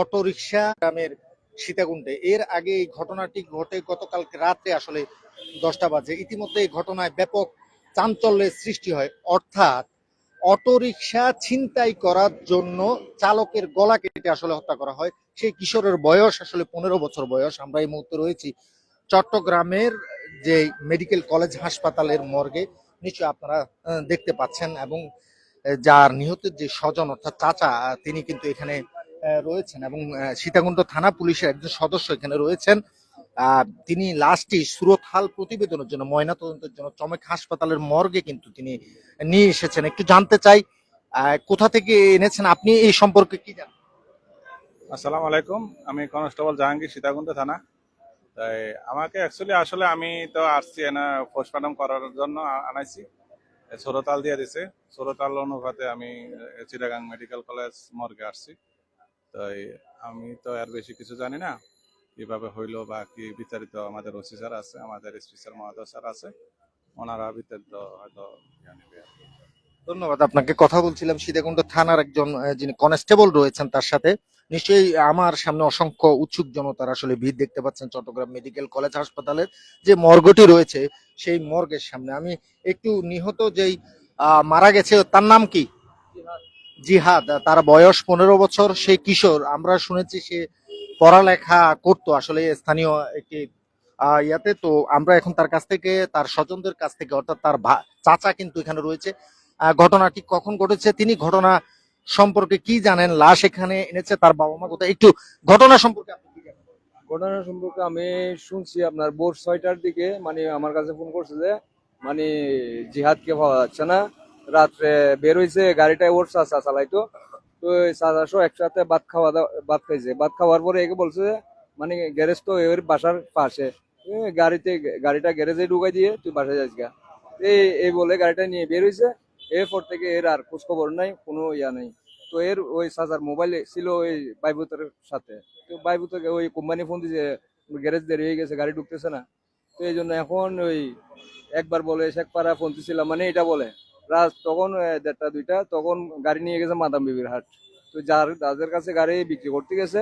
Autorickshaw গ্রামের সীতাকুণ্ডে। এর আগে এই ঘটনাটি ঘটে গতকাল রাতে আসলে দশটা বাজে। ইতিমধ্যে এই ঘটনায় ব্যাপক চাঞ্চল্যের সৃষ্টি হয়। অর্থাৎ অটোরিকশা ছিনতাই করার জন্য চালকের গলা কেটে আসলে হত্যা করা হয়। সেই কিশোরের বয়স আসলে পনেরো বছর বয়স। আমরা এই মুহূর্তে রয়েছি চট্টগ্রামের যে মেডিকেল কলেজ হাসপাতালের মর্গে। নিশ্চয়ই আপনারা দেখতে পাচ্ছেন এবং যার নিহতের যে স্বজন অর্থাৎ চাচা তিনি কিন্তু এখানে রয়েছেন এবং সীতাকুণ্ড থানা পুলিশের একজন সদস্য এখানে রয়েছেন। তিনি লাশটি সুরতহাল প্রতিবেদনের জন্য ময়নাতদন্তের জন্য চমেক হাসপাতালের মর্গে কিন্তু তিনি নিয়ে এসেছেন। একটু জানতে চাই কোথা থেকে এনেছেন? আপনি এই সম্পর্কে কি জানেন? আসসালামু আলাইকুম আমি কনস্টেবল জাহাঙ্গীর সীতাকুণ্ড থানা। তাই আমাকে অ্যাকচুয়ালি আসলে আমি তো আসছি এনা পোস্টমর্টম করার জন্য আনাইছি। সরতাল দিয়ে দিছে। সরতাল অনুপাতে আমি এ, চিটাগাং মেডিকেল কলেজ মর্গে আসছি। তাই আমি তো আর বেশি কিছু জানি না কীভাবে হইল বা কি বিস্তারিত আমাদের ওসি স্যার আছে, আমাদের এসপি স্যার স্যার আছে, ওনারা বিস্তারিত হয়তো জানিবে ধন্যবাদ, আপনাকে কথা বলছিলাম সীতাকুণ্ড থানার একজন যিনি কনস্টেবল রয়েছেন তার সাথে। নিশ্চয়ই আমার সামনে অসংখ্য উৎসুক জনতার আসলে ভিড় দেখতে পাচ্ছেন চট্টগ্রাম মেডিকেল কলেজ হাসপাতালের যে মর্গটি রয়েছে, সেই মর্গের সামনে। আমি একটু নিহত যেই মারা গেছে, তার নাম কি? জিহাদ, তার বয়স পনেরো বছর সেই কিশোর। আমরা শুনেছি সে পড়ালেখা করতো আসলে স্থানীয় একটি ইয়াতে। তো আমরা এখন তার কাছ থেকে, তার স্বজনদের কাছ থেকে, অর্থাৎ তার চাচা কিন্তু এখানে রয়েছে। ঘটনাটি কখন ঘটেছে, তিনি ঘটনা সম্পর্কে কি জানেন, লাশ এখানে এনেছে, তার বাবা মা কোথায়? একটু ঘটনা সম্পর্কে ঘটনা সম্পর্কে আমি শুনছি আপনার ভোর ছয়টার দিকে মানে আমার কাছে ফোন করছে যে মানে জিহাদকে পাওয়া যাচ্ছে না। রাত্রে বের হয়েছে গাড়িটায় ওর চাচা চালাইতো। তো ওই চাচাশো একসাথে ভাত খাওয়া দাওয়া, ভাত খাইছে। ভাত খাওয়ার পরে একে বলছে মানে গ্যারেজ তো এর বাসার পাশে। গাড়িতে গাড়িটা গ্যারেজে ঢুকাই দিয়ে তুই বাসায় যাস গা। এই এই বলে গাড়িটা নিয়ে বের হয়েছে এরপর থেকে এর আর খোঁজ খবর নাই, কোনো ইয়া নেই। তো এর ওই চাচার মোবাইল ছিল ওই বাইবুতের সাথে। তো বাইবুতকে ওই কোম্পানি ফোন দিছে, গ্যারেজ দেরি হয়ে গেছে, গাড়ি ঢুকতেছে না। তো এই জন্য এখন ওই একবার বলে, শেখপাড়া ফোন দিছিলাম। মানে এটা বলে। রাত তখন দেড়টা, দুইটা, তখন গাড়ি নিয়ে গেছে মাদাম বিবির হাট। তো যার, যাদের কাছে গাড়ি বিক্রি করতে গেছে,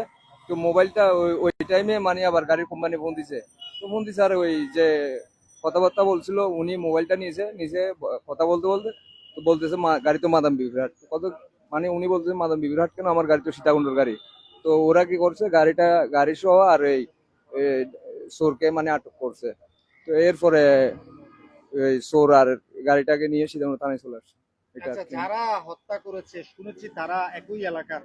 তো মোবাইলটা ওই ওই টাইমে মানে আবার গাড়ির কোম্পানি ফোন দিছে। তো ফোন দিছে আর ওই যে কথাবার্তা বলছিল, উনি মোবাইলটা নিয়েছে নিচে কথা বলতে বলতে, তো বলতেছে গাড়ি তো মাদাম বিবির হাট। কত মানে উনি বলতেছে মাদাম বিবির হাট কেন? আমার গাড়ি তো সীতাকুণ্ডের গাড়ি। তো ওরা কি করছে, গাড়িটা, গাড়ি সহ আর এই সোরকে মানে আটক করছে। তো এরপরে, এই চোর আর গাড়িটাকে নিয়ে সীতাকুণ্ড থানায় চলে আসছে। এটা আর আচ্ছা কি। যারা হত্যা করেছে শুনেছি তারা একই এলাকার।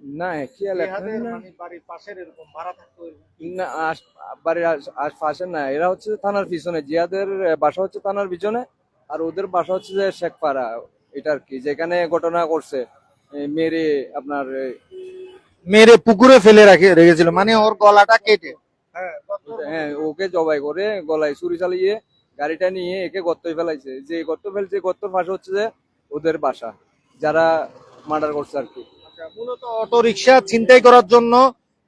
না কি এলাকা জিহাদের না। মানে বাড়ির পাশের এরকম ভাড়া থাকতো এরকম। না আশ- বাড়ির আশ- আশপাশে না এরা হচ্ছে থানার পিছনে। জিয়াদের বাসা হচ্ছে থানার পিছনে আর ওদের বাসা হচ্ছে যে শেখপাড়া এটা আর কি যেখানে ঘটনা করছে মেরে আপনার মেরে পুকুরে ফেলে রাখে রেখেছিল। মানে ওর গলাটা কেটে। হ্যাঁ হ্যাঁ ওকে জবাই করে গলায় ছুরি চালিয়ে গাড়িটা নিয়ে একে গর্তই ফেলাইছে। যে গর্ত ফেলছে গর্তর পাশে হচ্ছে যে ওদের বাসা যারা মার্ডার করছে আর কি। আচ্ছা, মূলত অটো রিক্সা ছিনতাই করার জন্য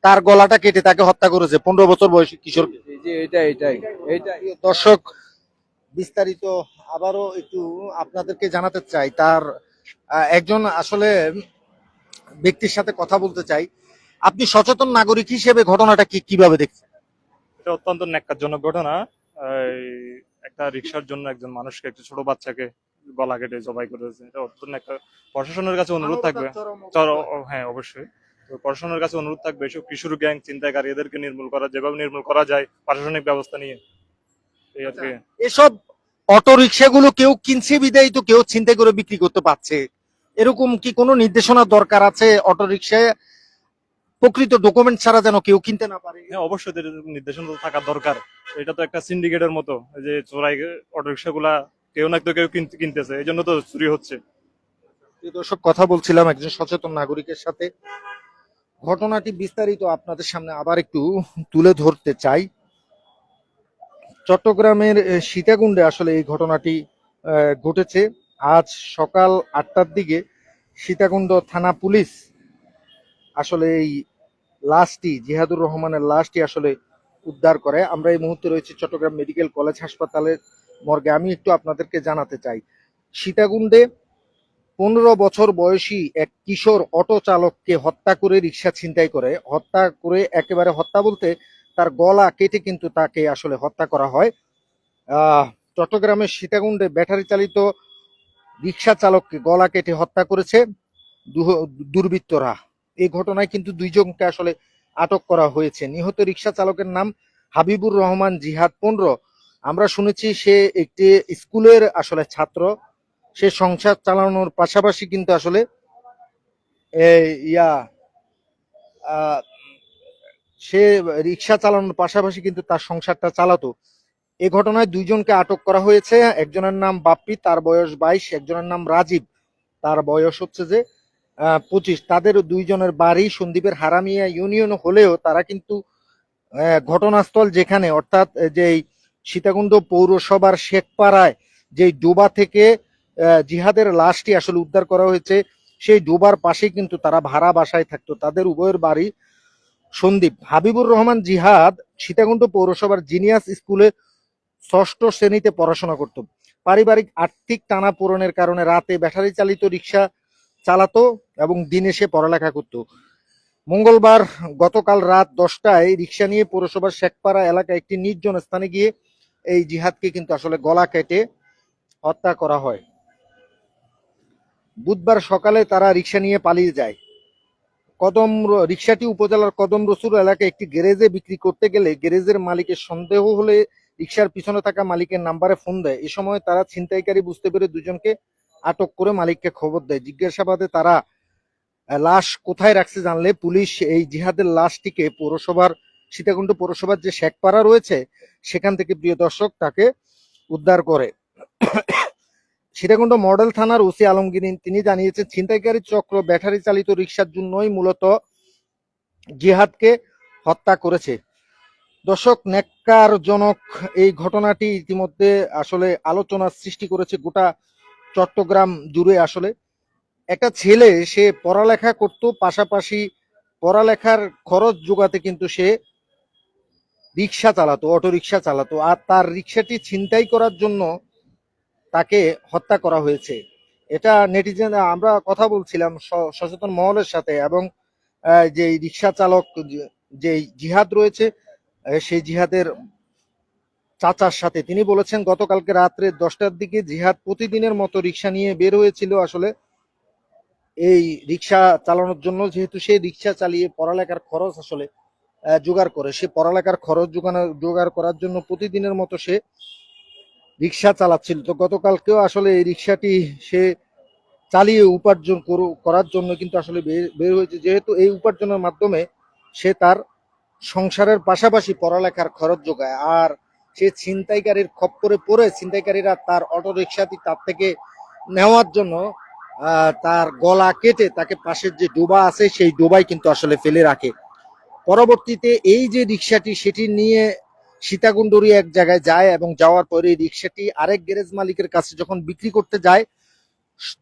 তার গলাটা কেটে তাকে হত্যা করেছে। পনেরো বছর বয়সী কিশোর। এই যে এইটাই এইটাই। এইটাই দর্শক বিস্তারিত আবারও একটু আপনাদেরকে জানাতে চাই। তার একজন আসলে ব্যক্তির সাথে কথা বলতে চাই। আপনি সচেতন নাগরিক হিসেবে ঘটনাটা কি কীভাবে দেখছেন? এটা অত্যন্ত ন্যাক্কারজনক ঘটনা। একটা রিক্সার জন্য একজন মানুষকে একটা ছোট বাচ্চাকে গলা কেটে জবাই করেছে। এটা অত্যন্ত ন্যাক্কার প্রশাসনের কাছে অনুরোধ থাকবে। হ্যাঁ অবশ্যই। তো প্রশাসনের কাছে অনুরোধ থাকবে এসব কিশোর গ্যাং চিন্তাকারী এদেরকে নির্মূল করা যেভাবে নির্মূল করা যায় প্রশাসনিক ব্যবস্থা নিয়ে। কি। এসব অটো রিক্সাগুলো কেউ কিনছে বিদায়ী তো কেউ ছিনতাই করে বিক্রি করতে পারছে। এরকম কি কোনো নির্দেশনা দরকার আছে অটো রিক্সায়? প্রকৃত ডকুমেন্ট ছাড়া যেন কেউ কিনতে না পারে। হ্যাঁ অবশ্যই নির্দেশনা তো থাকা দরকার। এটা তো একটা সিন্ডিকেটের মতো এই যে চোরাই অটোরিক্সা গুলা কেউ না কেউ কিনতে- কিনতেছে এই জন্য তো চুরি হচ্ছে। দর্শক কথা বলছিলাম একজন সচেতন নাগরিকের সাথে। ঘটনাটি বিস্তারিত আপনাদের সামনে আবার একটু তুলে ধরতে চাই। চট্টগ্রামের সীতাকুণ্ডে আসলে এই ঘটনাটি ঘটেছে। আজ সকাল আটটার দিকে সীতাকুণ্ড থানা পুলিশ আসলে এই লাশটি, জিহাদুর রহমানের লাশটি আসলে উদ্ধার করে। আমরা এই মুহূর্তে রয়েছি চট্টগ্রাম মেডিকেল কলেজ হাসপাতালের মর্গে। আমি একটু আপনাদেরকে জানাতে চাই, সীতাকুণ্ডে পনেরো বছর বয়সী এক কিশোর অটো চালককে হত্যা করে রিক্সা ছিনতাই করে। হত্যা করে একেবারে হত্যা বলতে তার গলা কেটে কিন্তু তাকে আসলে হত্যা করা হয়। চট্টগ্রামের সীতাকুণ্ডে ব্যাটারি চালিত রিক্সা চালককে গলা কেটে হত্যা করেছে দুর্বৃত্তরা। এই ঘটনায় কিন্তু দুইজনকে আসলে আটক করা হয়েছে। নিহত রিক্সা চালকের নাম হাবিবুর রহমান জিহাদ পনেরো। আমরা শুনেছি সে একটি স্কুলের আসলে ছাত্র। সে সংসার চালানোর পাশাপাশি কিন্তু আসলে ইয়া সে রিক্সা চালানোর পাশাপাশি কিন্তু তার সংসারটা চালাতো। এ ঘটনায় দুইজনকে আটক করা হয়েছে। একজনের নাম বাপ্পি, তার বয়স বাইশ। একজনের নাম রাজীব। তার বয়স হচ্ছে যে পঁচিশ। তাদের দুইজনের বাড়ি সন্দীপের হারামিয়া ইউনিয়ন হলেও তারা কিন্তু ঘটনাস্থল যেখানে, অর্থাৎ যে সীতাকুণ্ড পৌরসভার শেখপাড়ায় যে ডোবা থেকে জিহাদের লাশটি আসলে উদ্ধার করা হয়েছে, সেই ডোবার পাশেই কিন্তু তারা ভাড়া বাসায় থাকতো। তাদের উভয়ের বাড়ি সন্দীপ হাবিবুর রহমান জিহাদ সীতাকুণ্ড পৌরসভার জিনিয়াস স্কুলে ষষ্ঠ শ্রেণীতে পড়াশোনা করত। পারিবারিক আর্থিক টানা পূরণের কারণে রাতে ব্যাটারি চালিত রিক্সা চালাতো। এবং দিনে সে পড়ালেখা করত। মঙ্গলবার গতকাল রাত দশটায় রিক্সা নিয়ে পৌরসভার শেখপাড়া এলাকায় একটি নির্জন স্থানে গিয়ে এই জিহাদকে কিন্তু আসলে গলা কেটে হত্যা করা হয়। বুধবার সকালে তারা রিক্সা নিয়ে পালিয়ে যায়। কদম রিক্সাটি উপজেলার কদম রসুল এলাকায় একটি গ্যারেজে বিক্রি করতে গেলে গ্যারেজের মালিকের সন্দেহ হলে রিক্সার পিছনে থাকা মালিকের নাম্বারে ফোন দেয়। এ সময় তারা ছিনতাইকারী বুঝতে পেরে দুজনকে আটক করে মালিককে খবর দেয়। জিজ্ঞাসাবাদে তারা লাশ কোথায় রাখছে জানলে পুলিশ এই জিহাদের লাশটিকে পৌরসভার, সীতাকুণ্ড পৌরসভার যে শেখপাড়া রয়েছে, সেখান থেকে প্রিয় দর্শক তাকে উদ্ধার করে। সীতাকুণ্ড মডেল থানার ওসি আলমগীর তিনি জানিয়েছেন, ছিনতাইকারী চক্র ব্যাটারি চালিত রিক্সার জন্যই মূলত জিহাদকে হত্যা করেছে। দর্শক নেককারজনক এই ঘটনাটি ইতিমধ্যে আসলে আলোচনার সৃষ্টি করেছে গোটা চট্টগ্রাম জুড়ে আসলে। একটা ছেলে, সে পড়ালেখা করত, পাশাপাশি পড়ালেখার খরচ যোগাতে কিন্তু সে রিক্সা চালাতো অটো রিক্সা চালাতো। আর তার রিক্সাটি ছিনতাই করার জন্য তাকে হত্যা করা হয়েছে। এটা নেটিজেন, আমরা কথা বলছিলাম সচেতন মহলের সাথে এবং যে রিক্সা চালক যে জিহাদ রয়েছে সেই জিহাদের চাচার সাথে। তিনি বলেছেন, গতকালকে রাত্রে দশটার দিকে জিহাদ প্রতিদিনের মতো রিক্সা নিয়ে বের হয়েছিল আসলে। এই রিক্সা চালানোর জন্য যেহেতু সে রিক্সা চালিয়ে পড়ালেখার খরচ আসলে জোগাড় করে। সে পড়ালেখার খরচ জোগানো, জোগাড় করার জন্য প্রতিদিনের মতো সে রিক্সা চালাচ্ছিল। তো গতকালকেও আসলে এই রিক্সাটি সে চালিয়ে উপার্জন করু- করার জন্য কিন্তু আসলে বের- হয়েছে। যেহেতু এই উপার্জনের মাধ্যমে সে তার সংসারের পাশাপাশি পড়ালেখার খরচ যোগায় আর সে ছিনতাইকারীর খপ্পরে পড়ে ছিনতাইকারীরা তার অটো রিক্সাটি তার থেকে নেওয়ার জন্য তার গলা কেটে তাকে পাশের যে ডোবা আছে, সেই ডোবাই কিন্তু আসলে ফেলে রাখে। পরবর্তীতে এই যে রিক্সাটি সেটি নিয়ে সীতাকুণ্ডরী এক জায়গায় যায় এবং যাওয়ার পরে রিক্সাটি আরেক গ্যারেজ মালিকের কাছে যখন বিক্রি করতে যায়,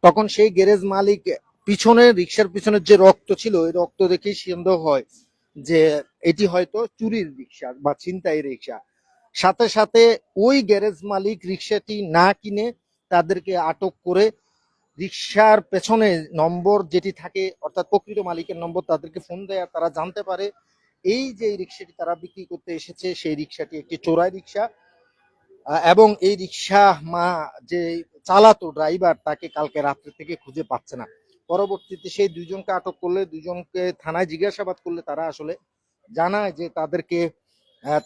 তখন সেই গ্যারেজ মালিক পিছনে রিক্সার পিছনের যে রক্ত ছিল, ওই রক্ত দেখেই সন্দেহ হয় যে এটি হয়তো চুরির রিক্সা বা ছিনতাই রিক্সা সাথে সাথে ওই গ্যারেজ মালিক রিক্সাটি না কিনে তাদেরকে আটক করে রিক্সার পেছনে নম্বর যেটি থাকে, অর্থাৎ প্রকৃত মালিকের নম্বর তাদেরকে ফোন দেয়, তারা জানতে পারে এই যে রিক্সাটি তারা বিক্রি করতে এসেছে, সেই রিক্সাটি একটি চোরাই রিক্সা। এবং এই রিক্সা মা যে চালাতো ড্রাইভার তাকে কালকে রাত্রে থেকে খুঁজে পাচ্ছে না। পরবর্তীতে সেই দুজনকে আটক করলে, দুজনকে থানায় জিজ্ঞাসাবাদ করলে তারা আসলে জানায় যে তাদেরকে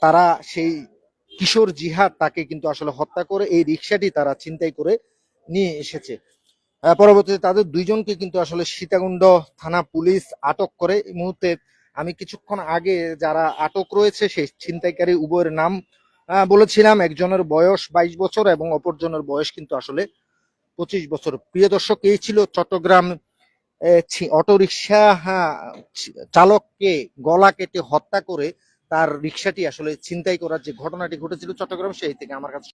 তারা সেই কিশোর জিহাদ তাকে কিন্তু আসলে হত্যা করে, এই রিক্সাটি তারা ছিনতাই করে নিয়ে এসেছে। পরবর্তীতে তাদের দুইজনকে কিন্তু আসলে সীতাকুণ্ড থানা পুলিশ আটক করে। এই মুহূর্তে আমি কিছুক্ষণ আগে যারা আটক রয়েছে, সেই ছিনতাইকারী উভয়ের নাম বলেছিলাম। একজনের বয়স বাইশ বছর এবং অপরজনের বয়স কিন্তু আসলে পঁচিশ বছর। প্রিয় দর্শক, এই ছিল চট্টগ্রাম অটো রিক্সা চালককে গলা কেটে হত্যা করে তার রিক্সাটি আসলে ছিনতাই করার যে ঘটনাটি ঘটেছিল চট্টগ্রাম, সেই থেকে আমার কাছে